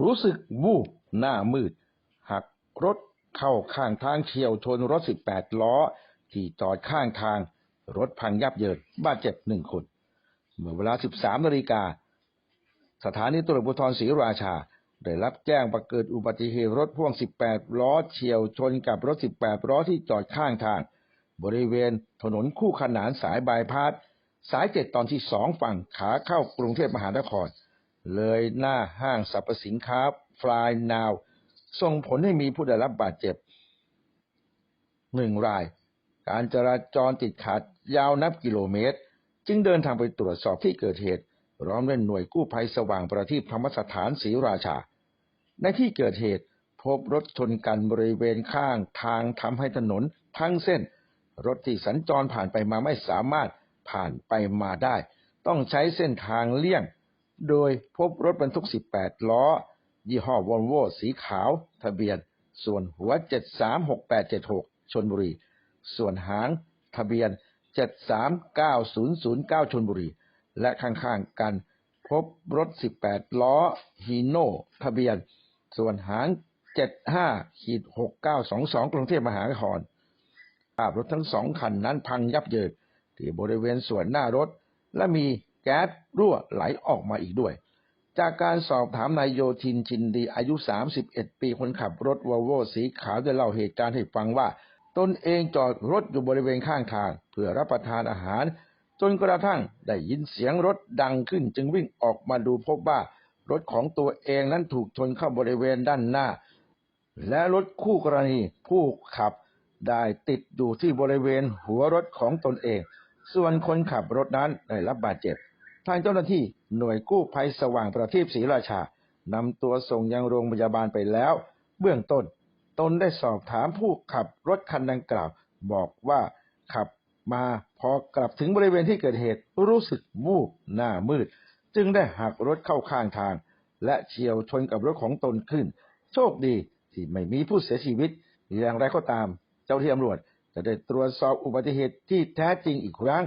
รู้สึกวูบหน้ามืด หักรถเข้าข้างทางเฉียวชนรถ 18 ล้อ ที่จอดข้างทาง รถพังยับเยิน บาดเจ็บหนึ่งคน เมื่อเวลา 13นาฬิกา สถานีตำรวจภูธรศรีราชา ได้รับแจ้งว่าเกิดอุบัติเหตุรถพ่วง 18 ล้อเฉียวชนกับรถ 18 ล้อที่จอดข้างทาง บริเวณถนนคู่ขนานสายบายพาสสายเจ็ดตอนที่สองฝั่งขาเข้ากรุงเทพมหานคร เลยหน้าห้างสรรพสินค้าฟลายนาว ส่งผลให้มีผู้ได้รับบาดเจ็บหนึ่งราย การจราจรติดขัดยาวนับกิโลเมตร จึงเดินทางไปตรวจสอบที่เกิดเหตุร้อมด้วยหน่วยกู้ภัยสว่างประทีปธรรมสถานศรีราชา ในที่เกิดเหตุพบรถชนกันบริเวณข้างทางทำให้ถนนทั้งเส้น รถที่สัญจรผ่านไปมาไม่สามารถผ่านไปมาได้ ต้องใช้เส้นทางเลี่ยง โดยพบรถบรรทุก 18 ล้อ ยี่ห้อวอลโวสีขาว ทะเบียน ส่วนหัว 736876 ชนบุรี ส่วนหาง ทะเบียน 739009 ชนบุรี และข้างๆกันพบรถ 18 ล้อฮีโน่ทะเบียน ส่วนหาง 75ขีด6922 กรุงเทพมหานครภาพรถทั้งสองคันนั้นพังยับเยินที่บริเวณส่วนหน้ารถและมี แก๊สรั่วไหลออกมาอีกด้วย จากการสอบถามนายโยทินชินดีอายุ 31 ปีคนขับรถวอลโวสีขาวได้เล่าเหตุการณ์ให้ฟังว่า ตนเองจอดรถอยู่บริเวณข้างทาง เพื่อรับประทานอาหาร จนกระทั่งได้ยินเสียงรถดังขึ้นจึงวิ่งออกมาดูพบว่ารถของตัวเองนั้นถูกชนเข้าบริเวณด้านหน้า และรถคู่กรณีผู้ขับได้ติดอยู่ที่บริเวณหัวรถของตนเอง ส่วนคนขับรถนั้นได้รับบาดเจ็บ ทางเจ้าหน้าที่หน่วยกู้ภัยสว่างประทีปศรีราชานำตัวส่งยังโรงพยาบาลไปแล้ว เบื้องต้น ตนได้สอบถามผู้ขับรถคันดังกล่าว บอกว่าขับมาพอกลับถึงบริเวณที่เกิดเหตุรู้สึกวูบหน้ามืด จึงได้หักรถเข้าข้างทาง และเฉียวชนกับรถของตนขึ้น โชคดีที่ไม่มีผู้เสียชีวิต อย่างไรก็ตาม เจ้าที่ตำรวจจะได้ตรวจสอบอุบัติเหตุที่แท้จริงอีกครั้ง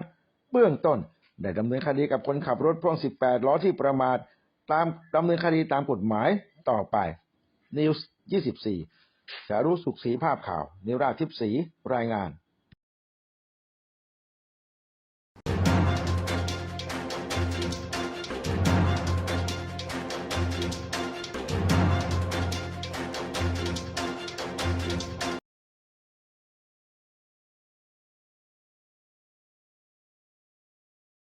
เบื้องต้น ได้ดำเนินคดีกับคนขับรถพ่วง 18 ล้อที่ประมาทตามดำเนินคดีตามกฎหมายต่อไปนิวส์24จะรู้สุขสีภาพข่าว นิราทิพสีรายงาน